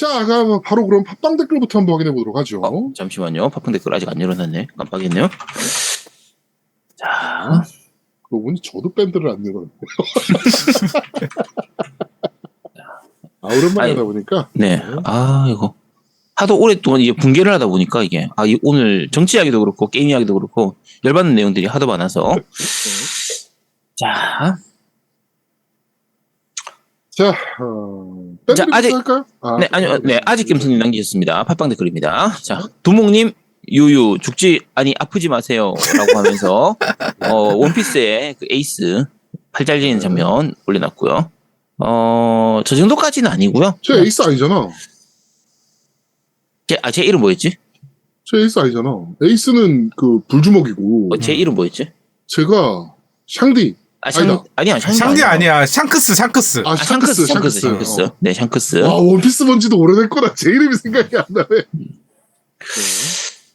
자, 그럼 바로 그럼 팟빵 댓글부터 한번 확인해 보도록 하죠. 어, 잠시만요. 팝콘 댓글 아직 안 열어놨네. 깜빡했네요. 자, 그러고 보니 저도 밴드를 안 열었네요. 아, 오랜만에 아니, 하다 보니까. 네. 아, 이거. 하도 오랫동안 이제 붕괴를 하다 보니까 이게, 아, 이- 오늘 정치 이야기도 그렇고, 게임 이야기도 그렇고, 열받는 내용들이 하도 많아서. 자, 자, 어, 밴드부터 아직- 할까요? 아, 네, 아니요, 네, 아직 김승님 남기셨습니다. 팟빵 댓글입니다. 자, 두목님, 유유, 죽지, 아니, 아프지 마세요. 라고 하면서, 어, 원피스의 그 에이스, 팔 잘리는 장면 올려놨고요. 어, 저 정도까지는 아니고요. 제 에이스 아니잖아. 제, 아, 제 이름 뭐였지? 제 에이스 아니잖아. 에이스는 그 불주먹이고, 어, 제 이름 뭐였지? 제가 샹디. 아, 샹, 아니다. 아니야, 샹, 샹디 아니야. 샹크스, 샹크스. 아, 아, 샹크스, 샹크스, 샹크스. 샹크스. 어. 네, 샹크스. 와, 원피스 본 지도 오래됐구나. 제 이름이 생각이 안 나네.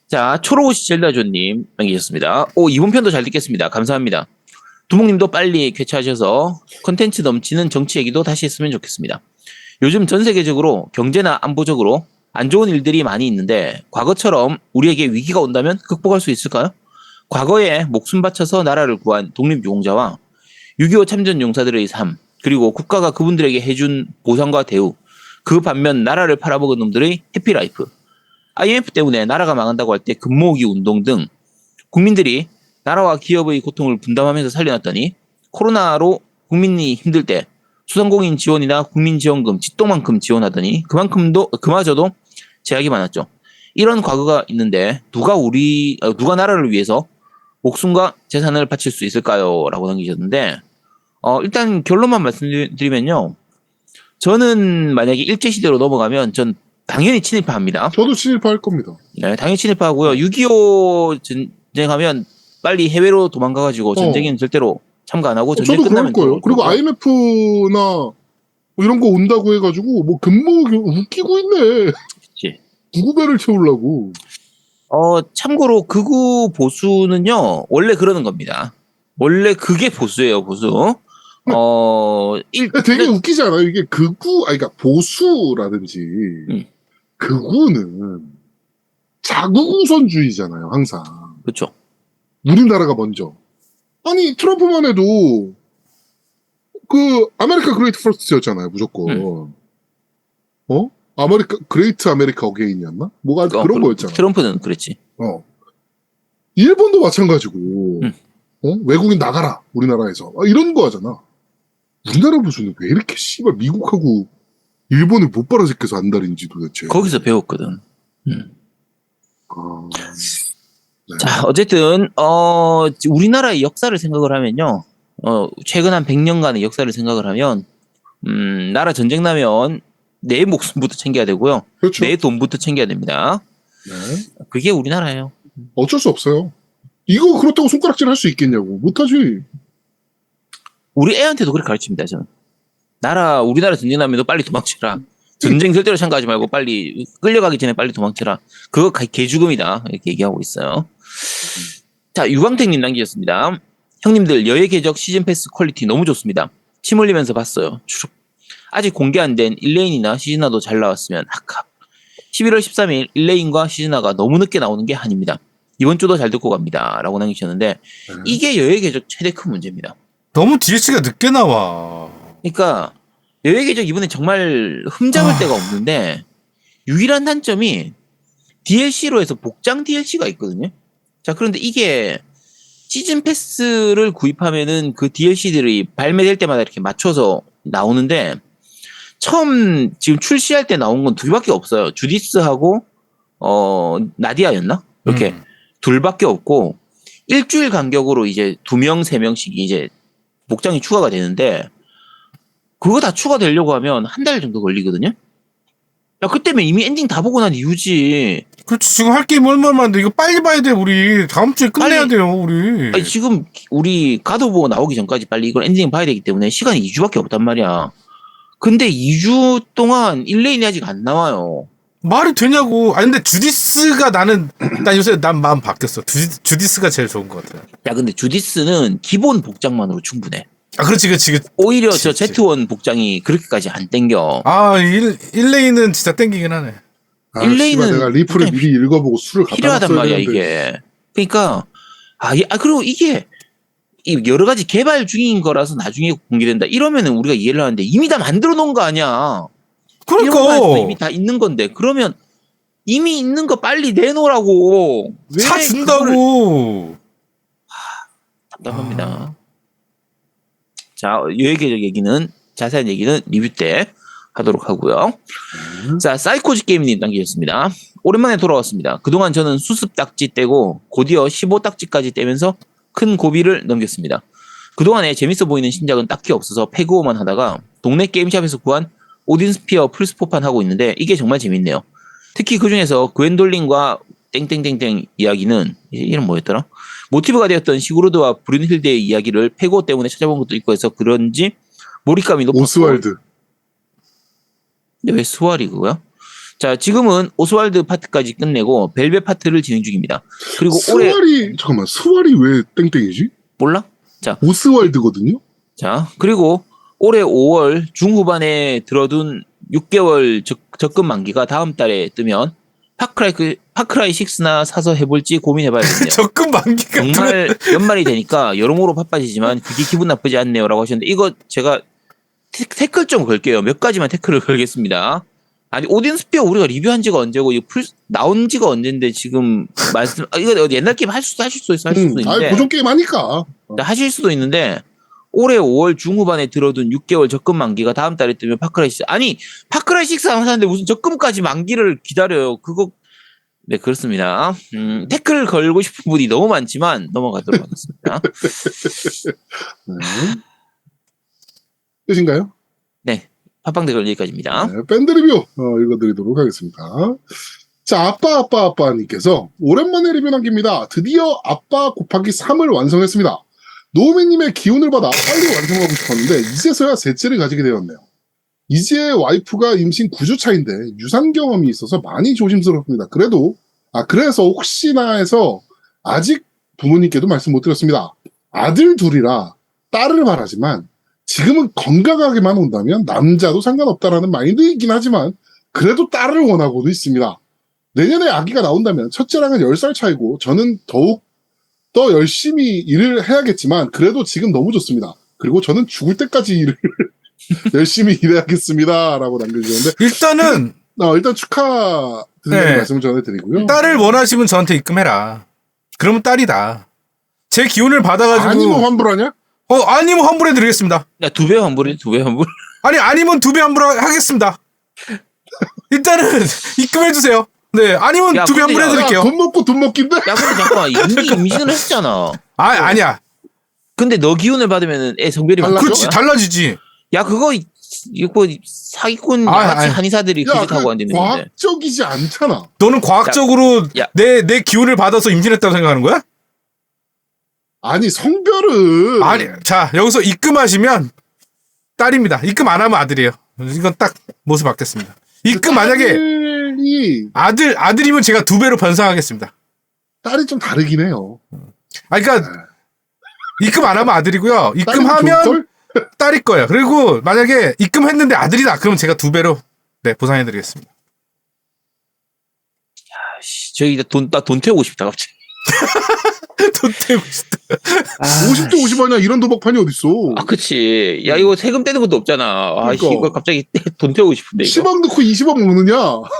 자, 초로우시 젤다조님 남기셨습니다. 오, 이번 편도 잘 듣겠습니다. 감사합니다. 두목님도 빨리 개최하셔서 컨텐츠 넘치는 정치 얘기도 다시 했으면 좋겠습니다. 요즘 전 세계적으로 경제나 안보적으로 안 좋은 일들이 많이 있는데 과거처럼 우리에게 위기가 온다면 극복할 수 있을까요? 과거에 목숨 바쳐서 나라를 구한 독립유공자와 6.25 참전 용사들의 삶, 그리고 국가가 그분들에게 해준 보상과 대우, 그 반면 나라를 팔아먹은 놈들의 해피라이프, IMF 때문에 나라가 망한다고 할 때 금모으기 운동 등 국민들이 나라와 기업의 고통을 분담하면서 살려놨더니 코로나로 국민이 힘들 때 소상공인 지원이나 국민지원금 짓돈만큼 지원하더니 그만큼도 그마저도 제약이 많았죠. 이런 과거가 있는데 누가 우리 어, 누가 나라를 위해서 목숨과 재산을 바칠 수 있을까요?라고 남기셨는데 어, 일단 결론만 말씀드리면요. 저는 만약에 일제 시대로 넘어가면 전 당연히 친일파합니다. 저도 친일파할 겁니다. 네, 당연히 친일파하고요. 6.25 전쟁하면 빨리 해외로 도망가가지고 전쟁에는 절대로 참가 안 하고 어, 전쟁 끝나면 거예요. 그리고. IMF나 뭐 이런 거 온다고 해가지고 뭐 근무 웃기고 있네. 그치. 구구배를 채우려고. 어, 참고로 극우 보수는요, 원래 그러는 겁니다. 원래 그게 보수예요, 보수. 어, 일, 되게 웃기지 않아요? 이게 극우, 아니, 그러니까 보수라든지 음. 극우는 자국 우선주의잖아요, 항상. 그렇죠. 우리나라가 먼저. 아니, 트럼프만 해도 그 아메리카 그레이트 퍼스트였잖아요, 무조건. 음. 어? 아메리카 그레이트 아메리카 어게인이었나? 뭐가 어, 그런 그- 거였잖아. 트럼프는 그랬지. 어. 일본도 마찬가지고. 음. 어? 외국인 나가라, 우리나라에서. 아, 이런 거 하잖아. 우리나라 보수는 왜 이렇게 씨발 미국하고 일본을 못 빨아제껴서 안달인지 도대체. 거기서 배웠거든. 음. 아, 네. 자, 어쨌든, 어, 우리나라의 역사를 생각을 하면요. 어, 최근 한 100년간의 역사를 생각을 하면, 음, 나라 전쟁 나면 내 목숨부터 챙겨야 되고요. 그렇죠. 내 돈부터 챙겨야 됩니다. 네. 그게 우리나라예요. 어쩔 수 없어요. 이거 그렇다고 손가락질 할 수 있겠냐고. 못하지. 우리 애한테도 그렇게 가르칩니다, 저는. 나라, 우리나라 전쟁 나면 너 빨리 도망쳐라. 전쟁 절대로 참가하지 말고 빨리, 끌려가기 전에 빨리 도망쳐라. 그거 가- 개죽음이다. 이렇게 얘기하고 있어요. 자, 유광택님 남기셨습니다. 형님들, 여의 궤적 시즌 패스 퀄리티 너무 좋습니다. 침 흘리면서 봤어요. 추룩. 아직 공개 안 된 일레인이나 시즈나도 잘 나왔으면 학합. 11월 13일 일레인과 시즈나가 너무 늦게 나오는 게 한입니다. 이번 주도 잘 듣고 갑니다. 라고 남기셨는데, 네. 이게 여의 궤적 최대 큰 문제입니다. 너무 DLC가 늦게 나와. 그러니까 여의 궤적 이번에 정말 흠잡을 아. 데가 없는데 유일한 단점이 DLC로 해서 복장 DLC가 있거든요. 자 그런데 이게 시즌 패스를 구입하면은 그 DLC들이 발매될 때마다 이렇게 맞춰서 나오는데 처음 지금 출시할 때 나온 건 두 개밖에 없어요. 주디스하고 어 나디아였나? 이렇게 음. 둘밖에 없고 일주일 간격으로 이제 두 명, 세 명씩 이제 복장이 추가가 되는데 그거 다 추가되려고 하면 한 달 정도 걸리거든요. 야 그때면 이미 엔딩 다 보고 난 이유지. 그렇지. 지금 할 게임 얼마나 많은데 이거 빨리 봐야 돼, 우리. 다음 주에 끝내야 빨리- 돼요, 우리. 아니, 지금 우리 가도보 나오기 전까지 빨리 이걸 엔딩 봐야 되기 때문에 시간이 2주밖에 없단 말이야. 근데 2주 동안 1레인이 아직 안 나와요. 말이 되냐고. 아니, 근데 주디스가 나는, 나 요새 난 마음 바뀌었어. 주디, 주디 스가 제일 좋은 것 같아. 야 근데 주디스는 기본 복장만으로 충분해. 아 그렇지 그렇지 그- 오히려 저 그치, 그치. Z1 복장이 그렇게까지 안 땡겨. 아 1, 1레인은 진짜 땡기긴 하네 아, 일레인은 씨발, 내가 리플을 미리 읽어보고 술을 갖다 필요하단 말이야. 이게. 그러니까 아, 이- 아 그리고 이게 이 여러 가지 개발 중인 거라서 나중에 공개된다. 이러면은 우리가 이해를 하는데 이미 다 만들어 놓은 거 아니야. 그러니까 이미 다 있는 건데 그러면 이미 있는 거 빨리 내놓으라고. 왜차 준다고 답답합니다. 아. 자, 여기의 얘기는 자세한 얘기는 리뷰 때 하도록 하고요. 음. 자, 사이코즈 게임님 남기셨습니다. 오랜만에 돌아왔습니다. 그동안 저는 수습 딱지 떼고 곧이어 15 딱지까지 떼면서 큰 고비를 넘겼습니다. 그동안에 재밌어 보이는 신작은 딱히 없어서 패그오만 하다가 동네 게임샵에서 구한 오딘 스피어 플스포판 하고 있는데 이게 정말 재밌네요. 특히 그 중에서 그웬돌린과 땡땡땡땡 이야기는 이- 이름 뭐였더라? 모티브가 되었던 시구르드와 브룬힐드의 이야기를 패고 때문에 찾아본 것도 있고 해서 그런지 몰입감이 높았고 오스왈드. 근데 왜 스왈이 그거야? 자 지금은 오스왈드 파트까지 끝내고 벨벳 파트를 진행 중입니다. 그리고 올해 스왈이 잠깐만 스왈이 왜 땡땡이지? 몰라? 오스왈드거든요. 자 그리고 올해 5월 중후반에 들어둔 6개월 적, 적금 만기가 다음 달에 뜨면 파크라이 그- 파크라이 6나 사서 해볼지 고민해봐야겠네요. 적금 만기가 정말 연말이 되니까 여러모로 바빠지지만 그게 기분 나쁘지 않네요라고 하셨는데 이거 제가 태, 태클 좀 걸게요. 몇 가지만 태클을 걸겠습니다. 아니 오딘 스피어 우리가 리뷰한 지가 언제고 이거 풀 나온 지가 언젠데 지금 말씀 아, 이거 옛날 게임 할 수도 하실 수도 있어 할 수도 음, 있는데 아 고정 게임 하니까. 어. 하실 수도 있는데 올해 5월 중후반에 들어둔 6개월 적금 만기가 다음 달에 뜨면 파크라이 6 아니 파크라이 6안 사는데 무슨 적금까지 만기를 기다려요 그거 네 그렇습니다 음, 태클 걸고 싶은 분이 너무 많지만 넘어가도록 하겠습니다 네. 끝인가요? 팟빵 댓글 여기까지입니다 네, 밴드 리뷰 어, 읽어드리도록 하겠습니다. 자, 아빠, 아빠, 아빠님께서 오랜만에 리뷰 남깁니다. 드디어 아빠 곱하기 3을 완성했습니다. 노우미님의 기운을 받아 빨리 완성하고 싶었는데, 이제서야 셋째를 가지게 되었네요. 이제 와이프가 임신 9주 차인데, 유산 경험이 있어서 많이 조심스럽습니다. 그래도, 아, 그래서 혹시나 해서, 아직 부모님께도 말씀 못 드렸습니다. 아들 둘이라 딸을 바라지만, 지금은 건강하게만 온다면 남자도 상관없다라는 마인드이긴 하지만 그래도 딸을 원하고도 있습니다. 내년에 아기가 나온다면 첫째랑은 10살 차이고 저는 더욱 더 열심히 일을 해야겠지만 그래도 지금 너무 좋습니다. 그리고 저는 죽을 때까지 일을 열심히 일해야겠습니다. 라고 남겨주셨는데 일단은 어, 일단 축하드린다는 네. 말씀을 전해드리고요. 딸을 원하시면 저한테 입금해라 그러면 딸이다 제 기운을 받아가지고 아니면 환불하냐? 어 아니면 환불해 드리겠습니다 야두 배 환불이 두배 환불 아니 아니면 두 배 환불 하겠습니다 일단은 입금해 주세요 네 아니면 야, 두 배 근데 야, 환불해드릴게요 야, 돈 먹고 돈 먹긴데? 야 근데 잠깐만 이미 임신을 했잖아 아 아니야 근데 너 기운을 받으면 애 성별이 달라져? 바뀌는 그렇지 거야? 달라지지 야 그거 이- 이거 뭐 사기꾼 아, 양아치. 한의사들이 야, 그짓하고 그 앉는 건데 과학적이지 않잖아. 너는 과학적으로 야. 내 내 기운을 받아서 임신했다고 생각하는 거야? 아니 성별은 아니 자 여기서 입금하시면 딸입니다. 입금 안 하면 아들이에요. 이건 딱 모습 받겠습니다. 입금 만약에 딸이 아들 아들이면 제가 두 배로 변상하겠습니다. 딸이 좀 다르긴 해요. 아 그러니까 입금 안 하면 아들이고요. 딸이 입금하면? 딸일 거예요. 그리고 만약에 입금했는데 아들이다. 그럼 제가 두 배로 네 보상해드리겠습니다. 씨, 저기 돈나돈 태우고 싶다 갑자기 돈 태우고 싶다. 50대 50원이야 이런 도박판이 어딨어. 아, 그치. 야, 이거 세금 떼는 것도 없잖아. 아, 씨, 그러니까. 이거 갑자기 돈 태우고 싶은데, 이거. 10억 넣고 20억 먹느냐?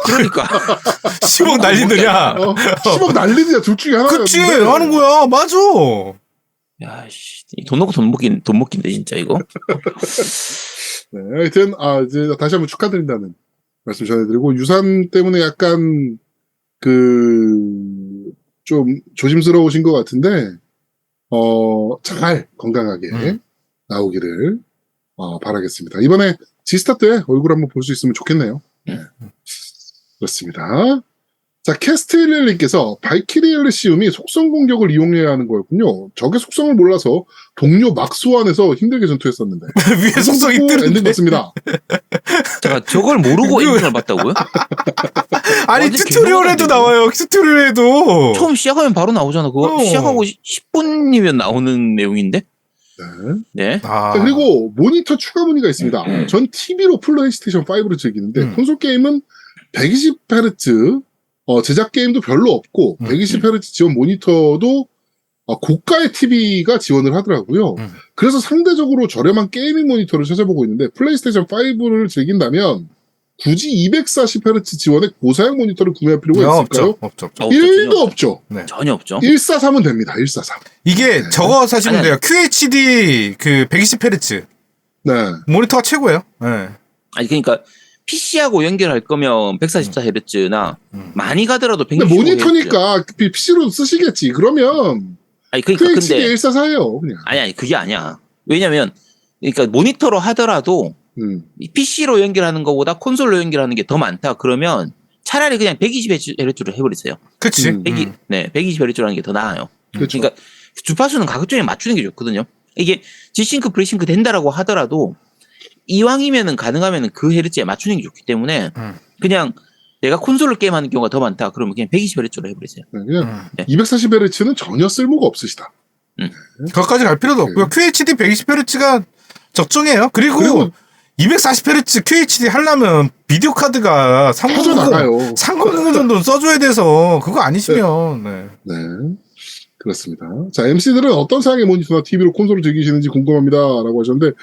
그러니까. 10억 날리느냐? 어, 10억 날리느냐? 둘 중에 하나야. 그치 하는 거야. 맞아. 야, 씨. 이돈 넣고 돈 먹긴, 돈 먹긴데, 진짜, 이거. 네, 하여튼 아 이제 다시 한번 축하드린다는 말씀 전해드리고 유산 때문에 약간 그 좀 조심스러우신 것 같은데 어 잘 건강하게 음. 나오기를 어, 바라겠습니다. 이번에 지스타 때 얼굴 한번 볼 수 있으면 좋겠네요. 네. 그렇습니다. 자, 캐스틸리님께서 발키리 엘리시움이 속성 공격을 이용해야 하는 거였군요. 적의 속성을 몰라서 동료 막 소환해서 힘들게 전투했었는데. 위에 속성이 엔딩 뜨는데. 같습니다. 잠깐, 저걸 모르고 엔딩을 봤다고요? 아니 튜토리얼에도. 나와요. 튜토리얼에도. 처음 시작하면 바로 나오잖아. 그거 어. 시작하고 10분이면 나오는 내용인데? 네. 네. 아. 자, 그리고 모니터 추가 문의가 있습니다. 전 TV로 플레이스테이션 5를 즐기는데 음. 콘솔 게임은 120Hz 어, 제작 게임도 별로 없고 음. 120Hz 지원 모니터도 어, 고가의 TV가 지원을 하더라고요. 음. 그래서 상대적으로 저렴한 게이밍 모니터를 찾아보고 있는데 플레이스테이션 5를 즐긴다면 굳이 240Hz 지원의 고사양 모니터를 구매할 필요가 야, 있을까요? 없죠. 없죠. 없죠. 어, 1도 전혀 없죠. 전혀 없죠. 143은 됩니다. 143. 이게 네. 저거 사시면 아니, 돼요. QHD 그 120Hz 네. 모니터가 최고예요. 네. 아니 그러니까 PC하고 연결할 거면 144Hz나 음. 많이 가더라도 1 근데 6 5 모니터니까 PC로 쓰시겠지. 그러면 아니 그러니까 QHD 근데 144예요, 그냥. 아니 아니 그게 아니야. 왜냐면 그러니까 모니터로 하더라도 음. PC로 연결하는 것보다 콘솔로 연결하는 게 더 많다. 그러면 차라리 그냥 120Hz로 해버리세요. 그치. 음. 100, 네, 120Hz로 하는 게 더 나아요. 그렇죠. 그러니까 주파수는 가급적이 맞추는 게 좋거든요. 이게 G싱크, 프리싱크 된다라고 하더라도 이왕이면은 가능하면은 그 헤르츠에 맞추는 게 좋기 때문에 음. 그냥 내가 콘솔로 게임하는 경우가 더 많다. 그러면 그냥 120Hz로 해버리세요. 네, 그냥 음. 네. 240Hz는 전혀 쓸모가 없으시다. 거기까지 갈 필요도 없고요. QHD 120Hz가 적정해요. 그리고, 그리고 240Hz QHD 하려면 비디오 카드가 터져 390, 나가요. 390 정도는 써줘야 돼서 그거 아니시면 네. 네. 그렇습니다. 자, MC들은 어떤 사양의 모니터나 TV로 콘솔을 즐기시는지 궁금합니다. 라고 하셨는데,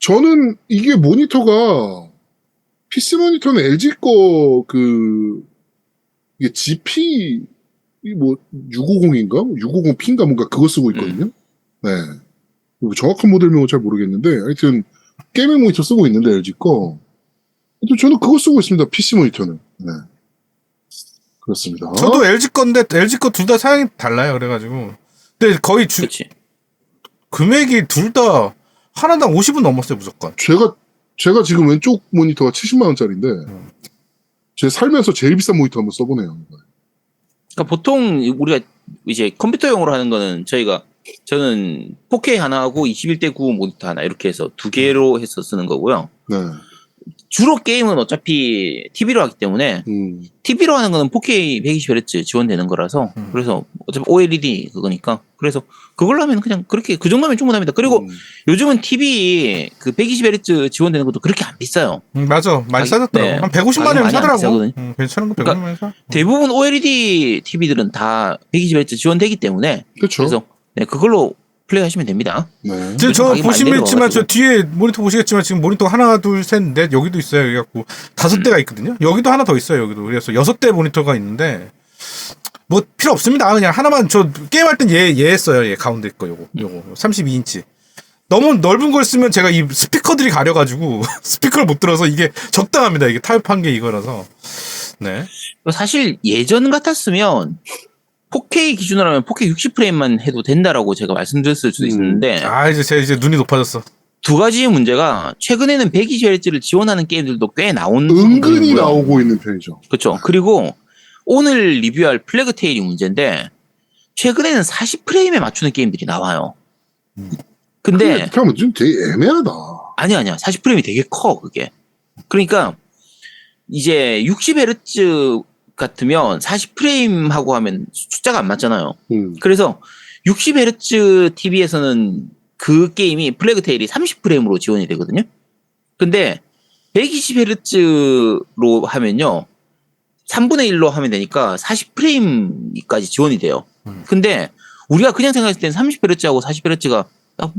저는 이게 모니터가, PC 모니터는 LG 거, 그, 이게 GP, 이 뭐, 650인가? 650P인가 뭔가 그거 쓰고 있거든요. 네. 뭐 정확한 모델명은 잘 모르겠는데, 하여튼, 게이밍 모니터 쓰고 있는데, LG 거. 또 저는 그거 쓰고 있습니다. PC 모니터는. 네. 그렇습니다. 저도 LG 건데 LG 거 둘 다 사양이 달라요. 그래가지고 근데 거의 주, 그렇지. 금액이 둘 다 하나당 50은 넘었어요 무조건. 제가 제가 지금 왼쪽 모니터가 70만 원짜리인데 음. 제 살면서 제일 비싼 모니터 한번 써보네요. 그러니까 보통 우리가 이제 컴퓨터용으로 하는 거는 저희가 저는 4K 하나 하고 21대 9 모니터 하나 이렇게 해서 두 개로 해서 쓰는 거고요. 네. 주로 게임은 어차피 TV로 하기 때문에 음. TV로 하는 거는 4K 120Hz 지원되는 거라서 음. 그래서 어차피 OLED 그거니까 그래서 그걸로 하면 그냥 그렇게 그 정도면 충분합니다. 그리고 음. 요즘은 TV 그 120Hz 지원되는 것도 그렇게 안 비싸요. 음, 맞아 많이 가격- 싸졌더라고. 네. 한 150만 가격이 원이면 많이 안 사더라고. 음, 괜찮은 거 그러니까 150만 원 사. 대부분 OLED TV들은 다 120Hz 지원되기 때문에 그렇죠. 그래서 네, 그걸로 플레이하시면 됩니다. 네. 지금 저 가격이 많이 보시면 있지만 저. 뒤에 모니터 보시겠지만 지금 모니터 하나 둘 셋 넷 여기도 있어요. 여기 갖고 다섯 대가 있거든요. 여기도 하나 더 있어요. 여기도 그래서 여섯 대 모니터가 있는데 뭐 필요 없습니다. 그냥 하나만 저 게임할 땐얘얘 써요. 얘 가운데 거 요거 요거 32인치. 너무 넓은 걸 쓰면 제가 이 스피커들이 가려가지고 스피커를 못 들어서 이게 적당합니다. 이게 타협한 게 이거라서. 네. 사실 예전 같았으면 4K 기준으로 하면 4K 60프레임만 해도 된다라고 제가 말씀드렸을 수도 음. 있는데 아 이제 제 이제 눈이 높아졌어. 두 가지의 문제가 최근에는 120Hz를 지원하는 게임들도 꽤 나온 은근히 거고요. 나오고 있는 편이죠. 그렇죠. 그리고 오늘 리뷰할 플래그 테일이 문제인데 최근에는 40프레임에 맞추는 게임들이 나와요. 근데 그렇게 하면 좀 되게 애매하다. 아니 아니야. 40프레임이 되게 커 그게. 그러니까 이제 60Hz 같으면 40프레임 하고 하면 숫자가 안 맞잖아요. 음. 그래서 60Hz TV에서는 그 게임이 플래그 테일이 30프레임으로 지원이 되거든요. 근데 120Hz로 하면요. 3분의 1로 하면 되니까 40프레임까지 지원이 돼요. 음. 근데 우리가 그냥 생각했을 땐 30Hz하고 40Hz가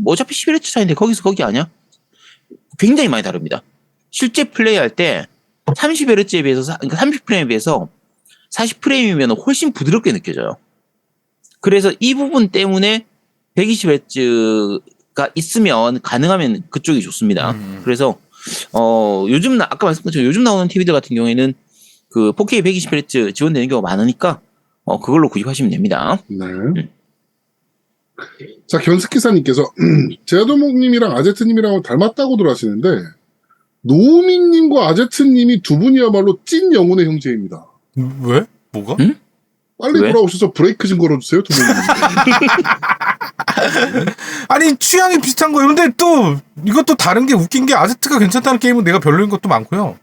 어차피 11Hz 차이인데 거기서 거기 아니야? 굉장히 많이 다릅니다. 실제 플레이할 때 30Hz에 비해서, 사- 그러니까 30프레임에 비해서 40프레임이면 훨씬 부드럽게 느껴져요. 그래서 이 부분 때문에 120Hz가 있으면 가능하면 그쪽이 좋습니다. 음. 그래서 어 요즘 나 아까 말씀드린 것처럼 요즘 나오는 TV들 같은 경우에는 그 4K 120Hz 지원되는 경우가 많으니까 어 그걸로 구입하시면 됩니다. 네. 자, 견스키사님께서, 제아도목님이랑 아제트님이랑 닮았다고들 하시는데, 노우민님과 아제트님이 두 분이야말로 찐 영혼의 형제입니다. 왜? 뭐가? 응? 빨리 왜? 돌아오셔서 브레이크 좀 걸어주세요, 두. 아니 취향이 비슷한 거예요. 근데 또 이것도 다른 게 웃긴 게 아제트가 괜찮다는 게임은 내가 별로인 것도 많고요.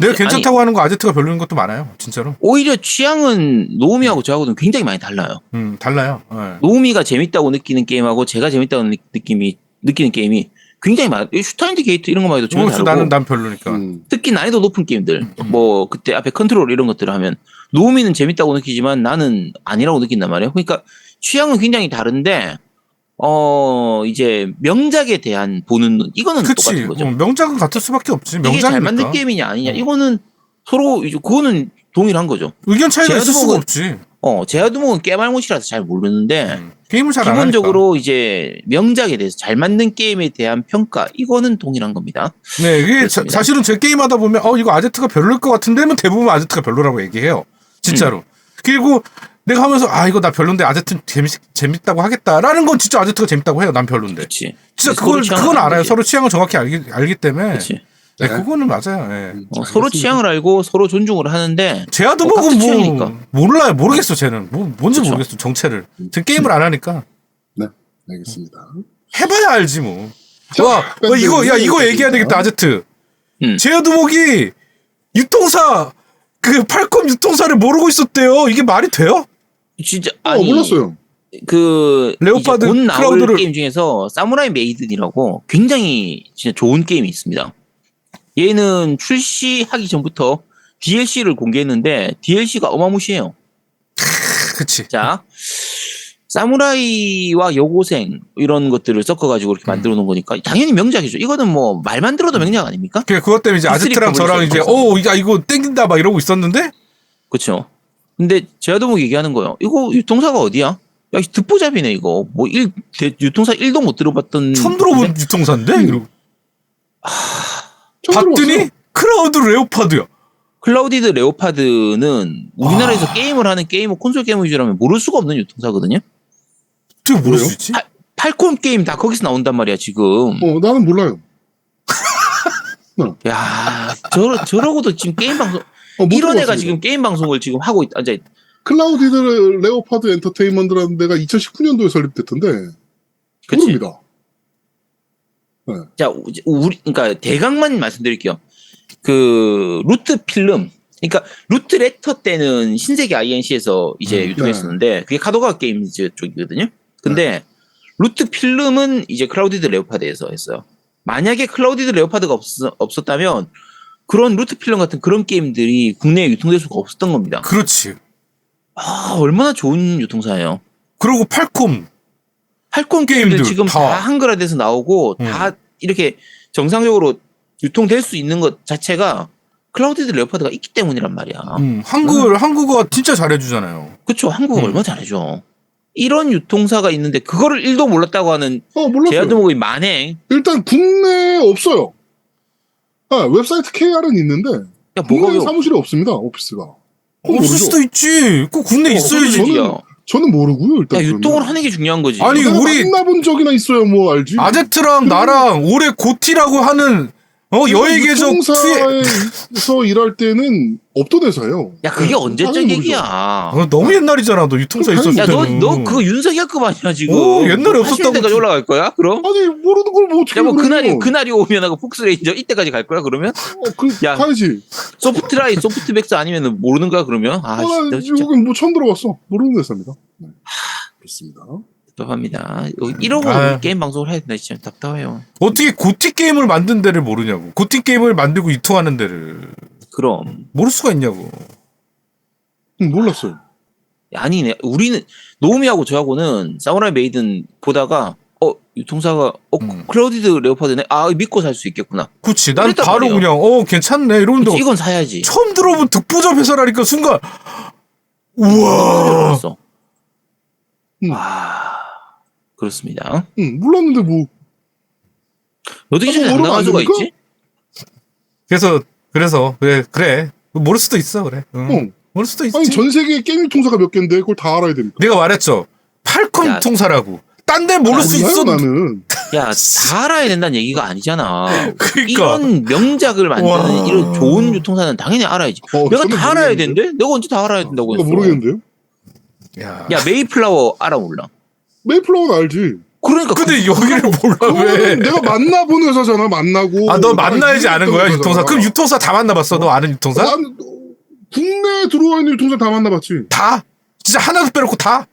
내가 그치? 괜찮다고 하는 거 아제트가 별로인 것도 많아요. 진짜로. 오히려 취향은 노우미하고 저하고는 굉장히 많이 달라요. 음 달라요. 예. 노우미가 재밌다고 느끼는 게임하고 제가 재밌다고 느낌이 느끼는 게임이 굉장히 많아. 이 슈타인드 게이트 이런 것만 해도 전혀 어, 다르고 나는 난 별로니까. 음. 특히 난이도 높은 게임들 뭐 그때 앞에 컨트롤 이런 것들을 하면 노우미는 재밌다고 느끼지만 나는 아니라고 느낀단 말이에요. 그러니까 취향은 굉장히 다른데 어 이제 명작에 대한 보는 눈 이거는 그치. 똑같은 거죠. 어, 명작은 같을 수밖에 없지. 이게 명작이니까. 잘 만든 게임이냐 아니냐 어. 이거는 서로 이제 그거는 동일한 거죠. 의견 차이가 있을 수가 없지. 어 제아두목은 깨말못이라서 잘 모르는데 음. 게임을 잘. 기본적으로 이제 명작에 대해서 잘 만든 게임에 대한 평가 이거는 동일한 겁니다. 네, 이게 자-. 사실은 제 게임 하다 보면 어 이거 아제트가 별로일 것 같은데 하면 대부분 아제트가 별로라고 얘기해요. 진짜로. 음. 그리고 내가 하면서 아 이거 나 별론데 아제트 재밌 재밌다고 하겠다라는 건 진짜 아제트가 재밌다고 해요. 난 별론데. 그렇지. 진짜 그걸 그건 알아요. 거지. 서로 취향을 정확히 알기 알기 때문에. 그렇지. 네, 네. 그거는 맞아요. 예. 음, 어, 서로. 취향을 알고 서로 존중을 하는데 제아도 어, 보고 뭐 취향이니까. 몰라요. 모르겠어 쟤는. 뭐 뭔지 그쵸. 모르겠어 정체를. 제 게임을 안 하니까 알겠습니다. 해봐야 알지 뭐. 자, 와, 와, 이거 야 이거 네, 얘기해야 되겠다 아제트. 음. 제아두목이 유통사 그 팔콤 유통사를 모르고 있었대요. 이게 말이 돼요? 진짜 어, 아니 몰랐어요. 그 레오파드 곧 나올 크라우드를- 게임 중에서 사무라이 메이든이라고 굉장히 진짜 좋은 게임이 있습니다. 얘는 출시하기 전부터 DLC를 공개했는데 DLC가 어마무시해요. 그치. 자, 사무라이와 여고생 이런 것들을 섞어가지고 이렇게 만들어 놓은 거니까 당연히 명작이죠. 이거는 뭐 말만 들어도 명작 아닙니까? 그 그것 때문에 이제 아제트랑 저랑 이제. 오, 야 이거 땡긴다 막 이러고 있었는데 그렇죠. 근데 제아도목 얘기하는 거예요. 이거 유통사가 어디야? 야, 이 듣보잡이네 이거. 뭐 일, 대- 유통사 1도 못 들어봤던. 처음 들어본 유통사인데 음. 이러고 처음 봤더니. 크라우드 레오파드야. 클라우디드 레오파드는 우리나라에서 와. 게임을 하는 게이머 콘솔 게임 위주라면 모를 수가 없는 유통사거든요. 어떻게 모를? 수 있지? 팔- 팔콤 게임 다 거기서 나온단 말이야 지금. 어, 나는 몰라요. 야, 저 저러고도 지금 게임 방송 어, 못 이런 애가. 지금 게임 방송을 지금 하고 있다. 이제 클라우디드 레오파드 엔터테인먼트라는 데가 2019년도에 설립됐던데 그치. 모릅니다. 자, 우- 우리 그러니까 대강만 말씀드릴게요. 그 루트 필름 그러니까 루트 레터 때는 신세계 INC에서 이제 음, 유통했었는데 그게 카도가 게임즈 쪽이거든요. 근데 루트 필름은 이제 클라우디드 레오파드에서 했어요. 만약에 클라우디드 레오파드가 없, 없었다면 그런 루트 필름 같은 그런 게임들이 국내에 유통될 수가 없었던 겁니다. 그렇지. 아, 얼마나 좋은 유통사예요. 그리고 팔콤 팔콘 게임들 지금 다. 다, 한글화돼서 나오고 음. 다 이렇게 정상적으로 유통될 수 있는 것 자체가 클라우디드 레오파드가 있기 때문이란 말이야. 음, 한글 한국어 진짜 잘해주잖아요. 그렇죠. 한국어 음. 얼마나 잘해줘. 이런 유통사가 있는데 그거를 1도 몰랐다고 하는 어, 몰랐어요. 제아드목의 만행. 일단 국내에 없어요. 아, 웹사이트 KR은 있는데 야, 뭐가 국내 왜 사무실에 없습니다. 오피스가. 없을 모르죠. 수도 있지. 꼭 국내 어, 있어야지. 저는-. 저는 모르고요. 일단 야. 유통을 하는 게 중요한 거지. 아니, 우리- 만나본 적이나 있어야 뭐 알지. 아제트랑 나랑 올해 고티라고 하는 어 여의 투에 유통사에서 일할 때는 없던 회사예요. 야, 그게 언제적 당연히 모르죠. 얘기야. 어, 너무 옛날이잖아. 너 유통사 있었을 야, 때는. 너, 너 그거 윤석열급 아니야, 지금. 오, 옛날에 80 없었다고 때까지 올라갈 거야, 그럼? 아니 모르는 걸뭐 어떻게 야, 뭐, 그래요? 그날이, 그날이 오면 하고 폭스레인저 이때까지 갈 거야, 그러면? 어, 그 야. 가야지. 소프트라이, 소프트백스 아니면 모르는 거야, 그러면? 아, 아, 진짜 여기 뭐 처음 들어봤어. 모르는 회사입니다. 네. 그렇습니다. 답답합니다. 이러고 아. 게임 방송을 해야 된다, 진짜 답답해요. 어떻게 고티 게임을 만든 데를 모르냐고. 고티 게임을 만들고 유통하는 데를 그럼. 모를 수가 있냐고. 음, 몰랐어요. 아니네. 우리는, 노우미하고 저하고는 사무라이 메이든 보다가, 어, 유통사가, 어, 음. 클라우디드 레오파드네? 아, 믿고 살 수 있겠구나. 그치. 난 그랬단 바로 말이에요. 그냥 어 괜찮네 이러는데 그치, 이건 사야지. 처음 들어본 득보잡 회사라니까 순간 우와. 음. 와, 그렇습니다. 응, 몰랐는데 뭐. 어떻게 저렇게 아, 모르면 당당할 안 수가? 있지? 그래서 그래서 그래 그래 모를 수도 있어 그래. 응. 어. 모를 수도 있지. 아니 전 세계에 게임 유통사가 몇 개인데 그걸 다 알아야 됩니까? 내가 말했죠. 팔콤 야. 통사라고. 딴 데 모를 야, 수 몰라요, 있어. 나는. 야, 다 알아야 된다는 얘기가 아니잖아. 그러니까. 이런 명작을 만드는 와. 이런 좋은 유통사는 당연히 알아야지. 어, 내가 저는 다 알아야 모르겠는데? 된대? 내가 언제 다 알아야 된다고 했어? 모르겠는데요? 야. 야, 메이플라워 알아 몰라? 메이플라워는 알지. 그러니까 근데 여기를 몰라 왜? 내가 만나본 회사잖아, 만나고. 아 너 만나야지 아는 거야 회사잖아. 유통사. 그럼 유통사 다 만나봤어. 너 아는 유통사? 난 국내에 들어와 있는 유통사 다 만나봤지. 다. 진짜 하나도 빼놓고 다.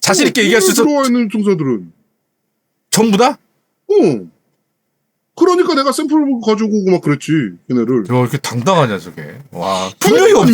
자신 있게 어, 얘기할 수 있어. 국내에 들어와 있는 유통사들은. 전부 다? 어. 그러니까 내가 샘플 가지고 오고 막 그랬지, 걔네를. 저 이렇게 당당하냐 저게. 와 분명히 없.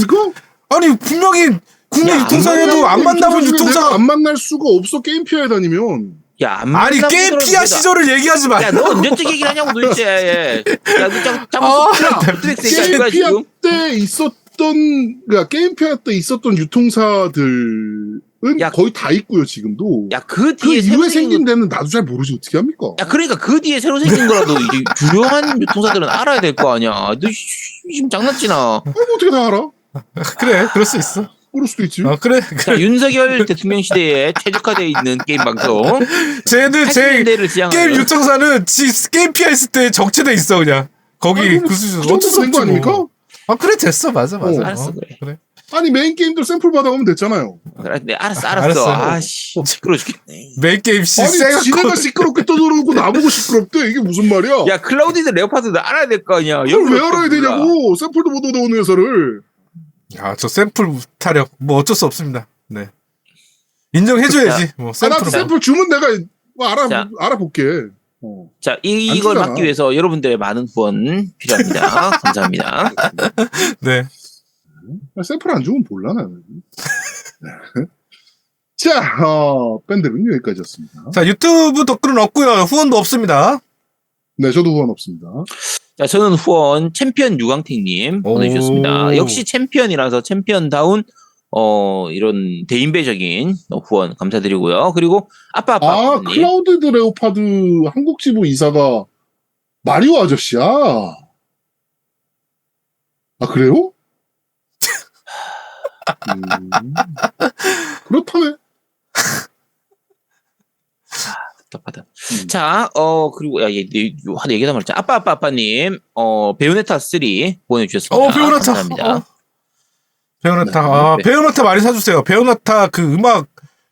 아니 분명히 국내 유통사에도 안 만나면 유통사 유통사가 안 만날 수가 없어, 게임 피아에 다니면. 야, 안 아니 만나고 게임 들어도 피아 되다. 시절을 얘기하지 마. 야, 너 언제적 얘기를 하냐고 도대체. 예. 야, 너 짜- 짜고 아, 싶구나. 트랙스 얘기하는 게임 거야, 피아 지금? 때 있었던, 그러니까 게임 피아 때 있었던 유통사들은 야, 거의 다 있고요, 지금도. 야, 그 그 뒤에 새로 이후에 생긴 생긴 데는 나도 잘 모르지, 어떻게 합니까? 야, 그러니까 그 뒤에 새로 생긴 거라도 이제 유명한 유통사들은 알아야 될 거 아니야. 너 씨, 지금 장난치나. 아, 뭐 어떻게 다 알아? 그래 그럴 수 있어. 그럴 수도 있지. 아 그래 자, 그래. 윤석열 대통령 시대에 최적화되어 있는 게임 방송. 쟤는 제 80년대를 지향하는. 게임 유통사는 지 게임 피아 있을 때 정체돼 있어 그냥. 거기 아니, 그 수준 그 어쩔 수 정도면 된거 없지 아닙니까? 뭐. 아 그래 됐어 맞아 맞아. 어, 알았어, 어, 그래. 그래. 아니, 메인 게임들 샘플 받아가면 됐잖아요. 그래, 네, 알았어, 알았어. 알았어. 아씨, 시끄러 죽겠네. 메인 게임 씨 아니, 지네가 시끄럽게 떠들어놓고 나보고 시끄럽대. 이게 무슨 말이야? 야, 클라우디드 레오파드도 알아야 될 거 아니야. 그걸 왜 알아야. 되냐고. 샘플도 못 얻어오는 회사를. 야, 저 샘플 타력 뭐 어쩔 수 없습니다. 네. 인정해줘야지. 뭐 아, 나도 샘플. 샘플 주면 내가 뭐 알아, 자. 알아볼게. 어. 자, 이, 안 이걸 주잖아. 막기 위해서 여러분들의 많은 후원 필요합니다. 감사합니다. 네. 샘플 안 주면 몰라, 나는. 네. 자, 어, 밴드는 여기까지였습니다. 자, 유튜브 댓글은 없고요. 후원도 없습니다. 네, 저도 후원 없습니다. 자, 저는 후원 챔피언 유광택님 오. 보내주셨습니다. 역시 챔피언이라서 챔피언다운 어 이런 대인배적인 후원 감사드리고요. 그리고 아빠 아빠 아, 아빠님. 클라우드 레오파드 한국 지부 이사가 마리오 아저씨야. 아, 그래요? 음, 그렇다네. 답답하다. 음. 자, 어 그리고 야, 얘, 얘, 요 하나 얘기하다 말자. 아빠 아빠 아빠님, 어 베요네타 3 보내주셨습니다. 어, 베오나타. 감사합니다. 어. 베오나타. 네. 아, 베오나타 많이 사주세요. 베오나타 그 음악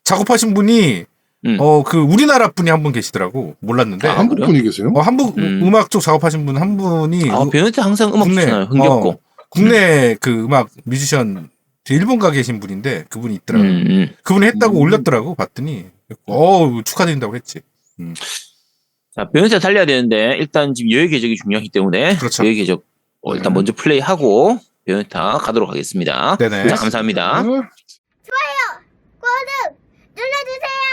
작업하신 분이 음. 어, 그 우리나라 분이 한 분 계시더라고. 몰랐는데. 아, 한국? 분이 계세요? 어, 한국 음. 음. 악쪽 작업하신 분 한 분이 아, 베요네타 항상 음악 국내, 좋잖아요. 흥겹고. 어, 국내 그 음악 뮤지션 일본 가 계신 분인데 그분이 있더라고. 음, 음. 그분이 했다고 음. 올렸더라고 봤더니 어 축하드린다고 했지. 자, 베요네타 달려야 되는데 일단 지금 여유 궤적이 중요하기 때문에 그렇죠. 여유 궤적 어, 일단 네. 먼저 플레이하고 베요네타 가도록 하겠습니다. 네네. 자, 감사합니다. 아, 구독 눌러주세요.